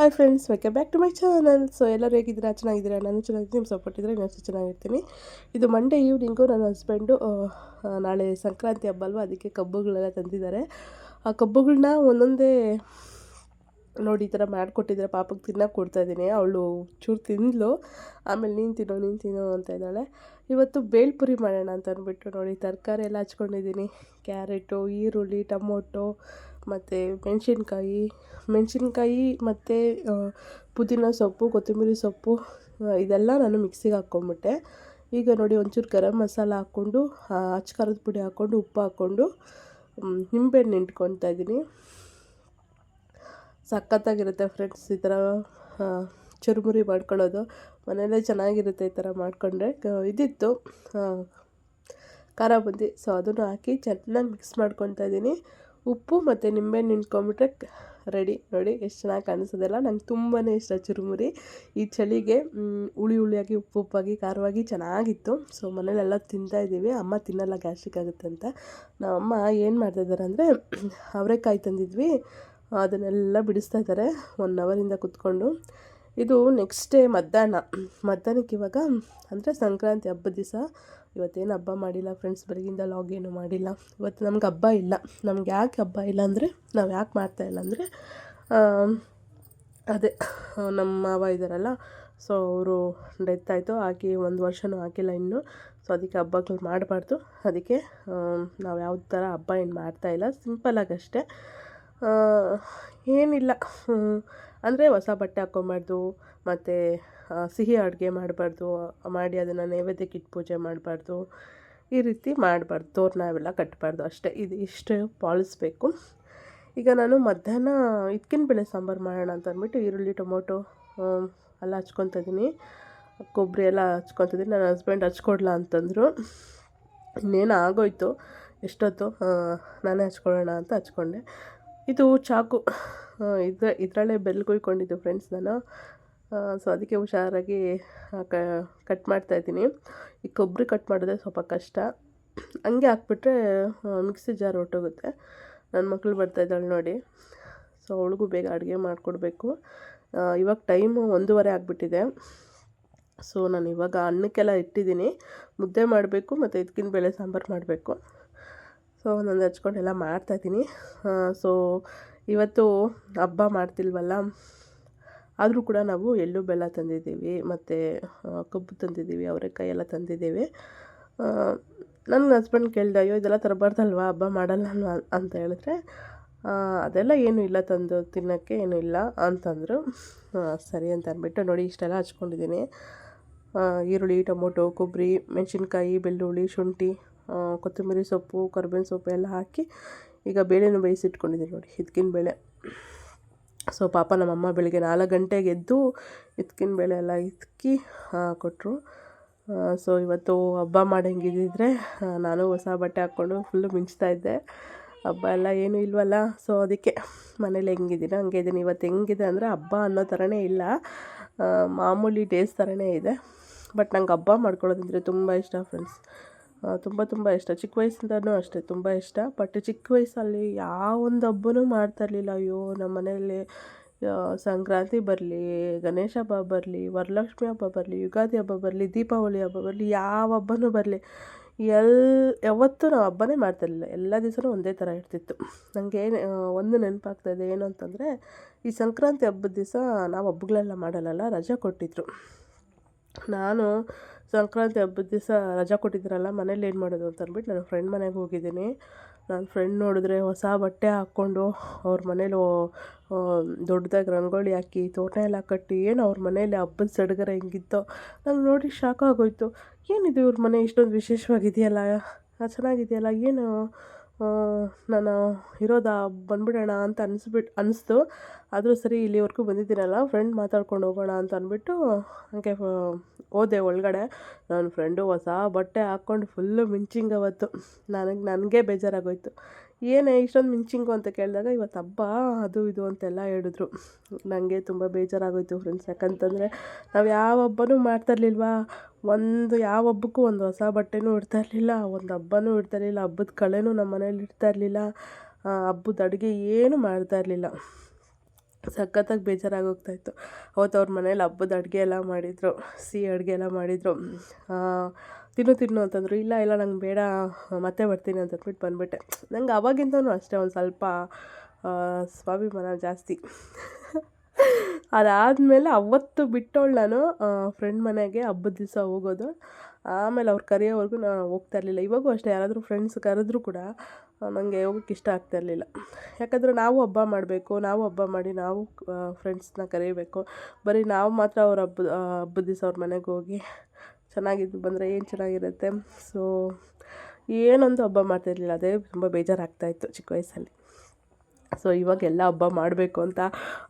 Hi friends welcome back to my channel so ಎಲ್ಲರೂ ಹೇಗಿದ್ದೀರಾ? ಚೆನ್ನಾಗಿದ್ದೀರಾ? ನಾನು ಚೆನ್ನಾಗಿದ್ದೀನಿ. ನಿಮ್ಮ ಸಪೋರ್ಟ್ ಇದ್ದರೆ ಇನ್ನೊಂದು ಚೆನ್ನಾಗಿರ್ತೀನಿ. ಇದು ಮಂಡೇ ಈವ್ನಿಂಗು ನನ್ನ ಹಸ್ಬೆಂಡು ನಾಳೆ ಸಂಕ್ರಾಂತಿ ಹಬ್ಬ ಅಲ್ವಾ? ಅದಕ್ಕೆ ಕಬ್ಬುಗಳೆಲ್ಲ ತಂದಿದ್ದಾರೆ. ಆ ಕಬ್ಬುಗಳನ್ನ ಒಂದೊಂದೇ ನೋಡಿ ಈ ಥರ ಮಾಡಿಕೊಟ್ಟಿದ್ರೆ ಪಾಪಕ್ಕೆ ತಿನ್ನೋಕೆ ಕೊಡ್ತಾಯಿದ್ದೀನಿ ಅವಳು ಚೂರು ತಿಂದಳು ಆಮೇಲೆ ನೀನು ತಿನ್ನೋ ನೀನು ತಿನ್ನೋ ಅಂತ ಇದ್ದಾಳೆ. ಇವತ್ತು ಬೇಲ್ಪುರಿ ಮಾಡೋಣ ಅಂತ ಅಂದ್ಬಿಟ್ಟು ನೋಡಿ, ತರಕಾರಿ ಎಲ್ಲ ಹಚ್ಕೊಂಡಿದ್ದೀನಿ. ಕ್ಯಾರೆಟು, ಈರುಳ್ಳಿ, ಟೊಮೊಟೊ ಮತ್ತು ಮೆಣಸಿನ್ಕಾಯಿ ಮೆಣಸಿನ್ಕಾಯಿ ಮತ್ತು ಪುದೀನ ಸೊಪ್ಪು, ಕೊತ್ತಂಬರಿ ಸೊಪ್ಪು ಇದೆಲ್ಲ ನಾನು ಮಿಕ್ಸಿಗೆ ಹಾಕ್ಕೊಂಬಿಟ್ಟೆ ಈಗ ನೋಡಿ ಒಂಚೂರು ಗರಂ ಮಸಾಲ ಹಾಕ್ಕೊಂಡು ಅಚ್ಚ ಖಾರದ ಪುಡಿ ಹಾಕ್ಕೊಂಡು, ಉಪ್ಪು ಹಾಕ್ಕೊಂಡು ನಿಂಬೆಹಣ್ಣು ಹಿಂಡ್ಕೊತಾ ಇದ್ದೀನಿ. ಸಖತ್ತಾಗಿರುತ್ತೆ ಫ್ರೆಂಡ್ಸ್ ಈ ಥರ ಚುರುಮುರಿ ಮಾಡ್ಕೊಳ್ಳೋದು. ಮನೆಯಲ್ಲೇ ಚೆನ್ನಾಗಿರುತ್ತೆ ಈ ಥರ ಮಾಡಿಕೊಂಡ್ರೆ. ಇದಿತ್ತು. ಖಾರ ಬುಂದಿ ಸೊ ಅದನ್ನು ಹಾಕಿ ಚೆನ್ನಾಗಿ ಮಿಕ್ಸ್ ಮಾಡ್ಕೊತಾ ಇದ್ದೀನಿ. ಉಪ್ಪು ಮತ್ತು ನಿಂಬೆಹಣ್ಣು ನಿಂತ್ಕೊಂಬಿಟ್ರೆ ರೆಡಿ ನೋಡಿ, ಎಷ್ಟು ಚೆನ್ನಾಗಿ ಕಾಣಿಸೋದಿಲ್ಲ. ನಂಗೆ ತುಂಬಾ ಇಷ್ಟ ಚುರುಮುರಿ. ಈ ಚಳಿಗೆ ಹುಳಿ ಹುಳಿಯಾಗಿ, ಉಪ್ಪು ಉಪ್ಪಾಗಿ, ಖಾರವಾಗಿ ಚೆನ್ನಾಗಿತ್ತು. ಸೊ ಮನೇಲೆಲ್ಲ ತಿಂತಾಯಿದ್ದೀವಿ ಅಮ್ಮ ತಿನ್ನಲ್ಲ ಗ್ಯಾಸ್ಟ್ರಿಕ್ ಆಗುತ್ತೆ ಅಂತ. ನಮ್ಮಮ್ಮ ಏನು ಮಾಡ್ತಾಯಿದ್ದಾರೆ ಅಂದರೆ, ಅವರೆಕಾಯಿ ತಂದಿದ್ವಿ. ಅದನ್ನೆಲ್ಲ ಬಿಡಿಸ್ತಾ ಇದ್ದಾರೆ ಒನ್ ಅವರಿಂದ ಕುತ್ಕೊಂಡು. ಇದು ನೆಕ್ಸ್ಟ್ ಡೇ ಮಧ್ಯಾಹ್ನ. ಮಧ್ಯಾಹ್ನಕ್ಕೆ ಇವಾಗ, ಅಂದರೆ ಸಂಕ್ರಾಂತಿ ಹಬ್ಬದ ದಿವಸ ಇವತ್ತೇನು ಹಬ್ಬ ಮಾಡಿಲ್ಲ ಫ್ರೆಂಡ್ಸ್ ಬೆಳಗಿಂದ ಲಾಗ್ ಮಾಡಿಲ್ಲ. ಇವತ್ತು ನಮ್ಗೆ ಹಬ್ಬ ಇಲ್ಲ. ನಮ್ಗೆ ಯಾಕೆ ಹಬ್ಬ ಇಲ್ಲ ಅಂದರೆ, ನಾವು ಯಾಕೆ ಮಾಡ್ತಾಯಿಲ್ಲ ಅಂದರೆ ಅದೇ, ನಮ್ಮ ಮಾವ ಇದ್ದಾರಲ್ಲ ಸೊ ಅವರು ಡೆತ್ ಆಯಿತು ಹಾಕಿ ಒಂದು ವರ್ಷವೂ ಹಾಕಿಲ್ಲ ಇನ್ನೂ ಸೊ ಅದಕ್ಕೆ ಹಬ್ಬಗಳು ಮಾಡಬಾರ್ದು. ಅದಕ್ಕೆ ನಾವು ಯಾವ ಥರ ಹಬ್ಬ ಏನು ಮಾಡ್ತಾಯಿಲ್ಲ ಸಿಂಪಲಾಗಿ ಅಷ್ಟೇ. ಏನಿಲ್ಲ. ಅಂದರೆ ಹೊಸ ಬಟ್ಟೆ ಹಾಕ್ಕೊಬಾರ್ದು ಮತ್ತು ಸಿಹಿ ಅಡುಗೆ ಮಾಡಬಾರ್ದು, ಮಾಡಿ ಅದನ್ನು ನೈವೇದ್ಯಕ್ಕೆ ಇಟ್ಟು ಪೂಜೆ ಮಾಡಬಾರ್ದು, ಈ ರೀತಿ ಮಾಡಬಾರ್ದು. ತೋರಣ ಅವೆಲ್ಲ ಕಟ್ಟಬಾರ್ದು ಅಷ್ಟೇ. ಇದು ಇಷ್ಟು ಪಾಲಿಸ್ಬೇಕು. ಈಗ ನಾನು ಮಧ್ಯಾಹ್ನ ಇದ್ಕಿನ ಬೇಳೆ ಸಾಂಬಾರು ಮಾಡೋಣ ಅಂತ ಅಂದ್ಬಿಟ್ಟು ಈರುಳ್ಳಿ, ಟೊಮೊಟೊ ಎಲ್ಲ ಹಚ್ಕೊತ ಇದ್ದೀನಿ. ಕೊಬ್ಬರಿ ಎಲ್ಲ ಹಚ್ಕೊತಿದ್ದೀನಿ ನನ್ನ ಹಸ್ಬೆಂಡ್ ಹಚ್ಕೊಡ್ಲಾ ಅಂತಂದರು. ಇನ್ನೇನು ಆಗೋಯ್ತು. ಎಷ್ಟೊತ್ತು ನಾನೇ ಹಚ್ಕೊಳ್ಳೋಣ ಅಂತ ಹಚ್ಕೊಂಡೆ. ಇದು ಚಾಕು ಇದ್ರ, ಇದರಲ್ಲೇ ಬೆಲ್ ಕುಯ್ಕೊಂಡಿದ್ದು ಫ್ರೆಂಡ್ಸ್ ನಾನು. ಸೊ ಅದಕ್ಕೆ ಹುಷಾರಾಗಿ ಕಟ್ ಮಾಡ್ತಾಯಿದ್ದೀನಿ ಈ ಕೊಬ್ಬರಿ ಕಟ್ ಮಾಡಿದ್ರೆ ಸ್ವಲ್ಪ ಕಷ್ಟ. ಹಂಗೆ ಹಾಕ್ಬಿಟ್ರೆ ಮಿಕ್ಸಿ ಜಾರ್ ಹೊಟ್ಟೋಗುತ್ತೆ ನನ್ನ ಮಕ್ಕಳು ಬರ್ತಾಯಿದ್ದಾಳೆ ನೋಡಿ. ಸೊ ಅವಳಿಗೂ ಬೇಗ ಅಡುಗೆ ಮಾಡಿಕೊಡ್ಬೇಕು. ಇವಾಗ ಟೈಮು ಒಂದೂವರೆ ಆಗಿಬಿಟ್ಟಿದೆ. ಸೊ ನಾನು ಇವಾಗ ಅನ್ನಕ್ಕೆಲ್ಲ ಇಟ್ಟಿದ್ದೀನಿ. ಮುದ್ದೆ ಮಾಡಬೇಕು ಮತ್ತು ಇದಕ್ಕಿನ ಬೇಳೆ ಸಾಂಬಾರು ಮಾಡಬೇಕು. ಸೊ ನಾನು ಹಚ್ಕೊಂಡು ಎಲ್ಲ ಮಾಡ್ತಾಯಿದ್ದೀನಿ ಸೊ ಇವತ್ತು ಹಬ್ಬ ಮಾಡ್ತಿಲ್ವಲ್ಲ ಆದರೂ ಕೂಡ ನಾವು ಎಳ್ಳು ಬೆಲ್ಲ ತಂದಿದ್ದೀವಿ, ಮತ್ತು ಕಬ್ಬು ತಂದಿದ್ದೀವಿ, ಅವರೆಕಾಯಿ ಎಲ್ಲ ತಂದಿದ್ದೀವಿ. ನನ್ನ ಹಸ್ಬೆಂಡ್ ಕೇಳಿದೆ, ಅಯ್ಯೋ, ಇದೆಲ್ಲ ತರಬಾರ್ದಲ್ವಾ? ಹಬ್ಬ ಮಾಡಲ್ಲ ಅಂತ ಹೇಳಿದ್ರೆ ಅದೆಲ್ಲ ಏನೂ ಇಲ್ಲ ತಂದು, ತಿನ್ನೋಕ್ಕೆ ಏನೂ ಇಲ್ಲ ಅಂತಂದರು. ಸರಿ ಅಂತ ಅಂದ್ಬಿಟ್ಟು ನೋಡಿ ಇಷ್ಟೆಲ್ಲ ಹಚ್ಕೊಂಡಿದ್ದೀನಿ. ಈರುಳ್ಳಿ, ಟೊಮೊಟೊ, ಕೊಬ್ಬರಿ, ಮೆಣಸಿನ್ಕಾಯಿ, ಬೆಳ್ಳುಳ್ಳಿ, ಶುಂಠಿ ಕೊತ್ತಂಬರಿ ಸೊಪ್ಪು, ಕರ್ಬೇವಿನ ಸೊಪ್ಪು ಎಲ್ಲ ಹಾಕಿ ಈಗ ಬೇಳೆನೂ ಬೇಯಿಸಿಟ್ಕೊಂಡಿದ್ದೀನಿ ನೋಡಿ ಹಿತ್ಕಿನ ಬೇಳೆ. ಸೊ ಪಾಪ ನಮ್ಮಮ್ಮ ಬೆಳಗ್ಗೆ ನಾಲ್ಕು ಗಂಟೆಗೆ ಎದ್ದು ಹಿತ್ಕಿನ ಬೇಳೆ ಎಲ್ಲ ಇತ್ಕಿ ಕೊಟ್ಟರು ಸೊ ಇವತ್ತು ಹಬ್ಬ ಮಾಡಂಗಿದ್ದಿದ್ರೆ ನಾನು ಹೊಸ ಬಟ್ಟೆ ಹಾಕ್ಕೊಂಡು ಫುಲ್ಲು ಮಿಂಚ್ತಾ ಇದ್ದೆ. ಹಬ್ಬ ಎಲ್ಲ ಏನೂ ಇಲ್ವಲ್ಲ ಸೊ ಅದಕ್ಕೆ ಮನೇಲಿ ಹೆಂಗಿದ್ದೀನಿ ಹಂಗೆ ಇದ್ದೀನಿ ಇವತ್ತು ಹೆಂಗಿದೆ ಅಂದರೆ ಹಬ್ಬ ಅನ್ನೋ ಥರನೇ ಇಲ್ಲ. ಮಾಮೂಲಿ ಡೇಸ್ ಥರನೇ ಇದೆ. ಬಟ್ ನಂಗೆ ಹಬ್ಬ ಮಾಡ್ಕೊಳ್ಳೋದಂದರೆ ತುಂಬ ಇಷ್ಟ ಫ್ರೆಂಡ್ಸ್ ತುಂಬ ತುಂಬ ಇಷ್ಟ. ಚಿಕ್ಕ ವಯಸ್ಸಿಂದನೂ ಅಷ್ಟೇ, ತುಂಬ ಇಷ್ಟ. ಬಟ್ ಚಿಕ್ಕ ವಯಸ್ಸಲ್ಲಿ ಯಾವೊಂದು ಹಬ್ಬನೂ ಮಾಡ್ತಾ ಇರಲಿಲ್ಲ. ಅಯ್ಯೋ ನಮ್ಮ ಮನೆಯಲ್ಲಿ ಸಂಕ್ರಾಂತಿ ಬರಲಿ, ಗಣೇಶ ಹಬ್ಬ ಬರಲಿ, ವರಲಕ್ಷ್ಮಿ ಹಬ್ಬ ಬರಲಿ, ಯುಗಾದಿ ಹಬ್ಬ ಬರಲಿ, ದೀಪಾವಳಿ ಹಬ್ಬ ಬರಲಿ, ಯಾವ ಹಬ್ಬನೂ ಬರಲಿ. ಎಲ್, ಯಾವತ್ತೂ ನಾವು ಹಬ್ಬನೇ ಮಾಡ್ತಿರಲಿಲ್ಲ ಎಲ್ಲ ದಿವಸನೂ ಒಂದೇ ಥರ ಇರ್ತಿತ್ತು. ನನಗೆ ಒಂದು ನೆನಪಾಗ್ತಾಯಿದೆ ಏನು ಅಂತಂದರೆ ಈ ಸಂಕ್ರಾಂತಿ ಹಬ್ಬದ ದಿವಸ ನಾವು ಹಬ್ಬಗಳೆಲ್ಲ ಮಾಡಲ್ಲಲ್ಲ, ರಜೆ ಕೊಟ್ಟಿದ್ರು. ನಾನು ಸಂಕ್ರಾಂತಿ ಹಬ್ಬದ ದಿವಸ ರಜಾ ಕೊಟ್ಟಿದ್ರಲ್ಲ ಮನೇಲಿ ಏನು ಮಾಡೋದು ಅಂತ ಅಂದ್ಬಿಟ್ಟು ನನ್ನ ಫ್ರೆಂಡ್ ಮನೆಗೆ ಹೋಗಿದ್ದೀನಿ. ನನ್ನ ಫ್ರೆಂಡ್ ನೋಡಿದ್ರೆ ಹೊಸ ಬಟ್ಟೆ ಹಾಕ್ಕೊಂಡು ಅವ್ರ ಮನೇಲಿ ದೊಡ್ಡದಾಗಿ ರಂಗೋಲಿ ಹಾಕಿ, ತೋಟ ಎಲ್ಲ ಕಟ್ಟಿ, ಏನು ಅವ್ರ ಮನೇಲಿ ಹಬ್ಬದ ಸಡಗರ ಹೆಂಗಿತ್ತೋ ನಂಗೆ ನೋಡಿ ಶಾಕ್ ಆಗೋಯ್ತು. ಏನಿದು ಇವ್ರ ಮನೆ ಇಷ್ಟೊಂದು ವಿಶೇಷವಾಗಿದೆಯಲ್ಲ? ಚೆನ್ನಾಗಿದೆಯಲ್ಲ? ಏನು? ನಾನು ಇರೋದಾ ಬಂದ್ಬಿಡೋಣ ಅಂತ ಅನಿಸ್ಬಿಟ್ಟು ಅನಿಸ್ತು. ಆದರೂ ಸರಿ ಇಲ್ಲಿವರೆಗೂ ಬಂದಿದ್ದೀನಲ್ಲ ಫ್ರೆಂಡ್ ಮಾತಾಡ್ಕೊಂಡು ಹೋಗೋಣ ಅಂತ ಅಂದ್ಬಿಟ್ಟು ಹಂಗೆ ಹೋದೆ ಒಳಗಡೆ. ನನ್ನ ಫ್ರೆಂಡು ಹೊಸ ಬಟ್ಟೆ ಹಾಕ್ಕೊಂಡು ಫುಲ್ಲು ಮಿಂಚಿಂಗ್ ಅವತ್ತು. ನನಗೆ ನನಗೆ ಬೇಜಾರಾಗೋಯ್ತು. ಏನೇ ಇಷ್ಟೊಂದು ಮಿಂಚಿಂಗು ಅಂತ ಕೇಳಿದಾಗ ಇವತ್ತು ಹಬ್ಬ, ಅದು ಇದು ಅಂತೆಲ್ಲ ಹೇಳಿದ್ರು. ನನಗೆ ತುಂಬ ಬೇಜಾರಾಗೋಯ್ತು ಫ್ರೆಂಡ್ಸ್ ಯಾಕಂತಂದರೆ ನಾವು ಯಾವ ಹಬ್ಬನೂ ಮಾಡ್ತಾಯಿರ್ಲಿಲ್ವಾ ಒಂದು ಯಾವ ಹಬ್ಬಕ್ಕೂ ಒಂದು ಹೊಸ ಬಟ್ಟೆನೂ ಇರಲಿಲ್ಲ, ಒಂದು ಹಬ್ಬನೂ ಇರ್ತಾಯಿರಲಿಲ್ಲ ಹಬ್ಬದ ಕಳೆನೂ ನಮ್ಮ ಮನೇಲಿ ಇರ್ತಾಯಿರಲಿಲ್ಲ ಹಬ್ಬದ ಅಡುಗೆ ಏನೂ ಮಾಡ್ತಾಯಿರಲಿಲ್ಲ ಸಖತ್ತಾಗಿ ಬೇಜಾರಾಗೋಗ್ತಾಯಿತ್ತು. ಅವತ್ತು ಅವ್ರ ಮನೇಲಿ ಹಬ್ಬದ ಅಡುಗೆ ಎಲ್ಲ ಮಾಡಿದರು, ಸಿಹಿ ಅಡುಗೆ ಎಲ್ಲ ಮಾಡಿದರು. ತಿನ್ನು ತಿನ್ನು ಅಂತಂದರು. ಇಲ್ಲ ಇಲ್ಲ, ನಂಗೆ ಬೇಡ, ಮತ್ತೆ ಬರ್ತೀನಿ ಅಂತ ಅಂದ್ಬಿಟ್ಟು ಬಂದುಬಿಟ್ಟೆ. ನಂಗೆ ಅವಾಗಿಂದನೂ ಅಷ್ಟೇ ಒಂದು ಸ್ವಲ್ಪ ಸ್ವಾಭಿಮಾನ ಜಾಸ್ತಿ. ಅದಾದಮೇಲೆ ಅವತ್ತು ಬಿಟ್ಟವಳು ನಾನು ಫ್ರೆಂಡ್ ಮನೆಗೆ ಹಬ್ಬದ ದಿವಸ ಹೋಗೋದು. ಆಮೇಲೆ ಅವ್ರು ಕರೆಯೋವರೆಗೂ ನಾನು ಹೋಗ್ತಾ ಇರಲಿಲ್ಲ. ಇವಾಗೂ ಅಷ್ಟೇ, ಯಾರಾದರೂ ಫ್ರೆಂಡ್ಸ್ ಕರೆದ್ರೂ ಕೂಡ ನನಗೆ ಹೋಗೋಕ್ಕೆ ಇಷ್ಟ ಆಗ್ತಾ ಇರಲಿಲ್ಲ. ಯಾಕಂದರೆ ನಾವು ಹಬ್ಬ ಮಾಡಬೇಕು, ನಾವು ಹಬ್ಬ ಮಾಡಿ ನಾವು ಫ್ರೆಂಡ್ಸ್ನ ಕರೀಬೇಕು. ಬರೀ ನಾವು ಮಾತ್ರ ಅವ್ರ ಹಬ್ಬ ಹಬ್ಬದ ದಿವಸ ಅವ್ರ ಮನೆಗೆ ಹೋಗಿ ಚೆನ್ನಾಗಿದ್ದು ಬಂದರೆ ಏನು ಚೆನ್ನಾಗಿರುತ್ತೆ. ಸೊ ಏನೊಂದು ಹಬ್ಬ ಮಾಡ್ತಾಯಿರಲಿಲ್ಲ ಅದೇ ತುಂಬ ಬೇಜಾರಾಗ್ತಾಯಿತ್ತು ಚಿಕ್ಕ ವಯಸ್ಸಲ್ಲಿ. ಸೊ ಇವಾಗ ಎಲ್ಲ ಹಬ್ಬ ಮಾಡಬೇಕು ಅಂತ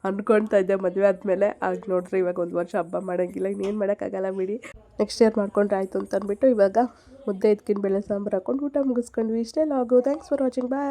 ಅಂದ್ಕೊಳ್ತಾ ಇದ್ದೆ ಮದುವೆ ಆದಮೇಲೆ. ಆಗ ನೋಡ್ರಿ, ಇವಾಗ ಒಂದು ವರ್ಷ ಹಬ್ಬ ಮಾಡೋಂಗಿಲ್ಲ, ಇನ್ನೇನು ಮಾಡೋಕ್ಕಾಗಲ್ಲ ಬಿಡಿ. ನೆಕ್ಸ್ಟ್ ಇಯರ್ ಮಾಡ್ಕೊಂಡ್ರೆ ಆಯಿತು ಅಂತ ಅಂದ್ಬಿಟ್ಟು ಇವಾಗ ಮುದ್ದೆ, ಇದ್ಕಿನ ಬೇಳೆ ಸಾಂಬಾರು ಹಾಕೊಂಡು ಊಟ ಮುಗಿಸ್ಕೊಂಡ್ವಿ. ಇಷ್ಟೇ ಲಾಗು ಥ್ಯಾಂಕ್ಸ್ ಫಾರ್ ವಾಚಿಂಗ್ ಬಾಯ್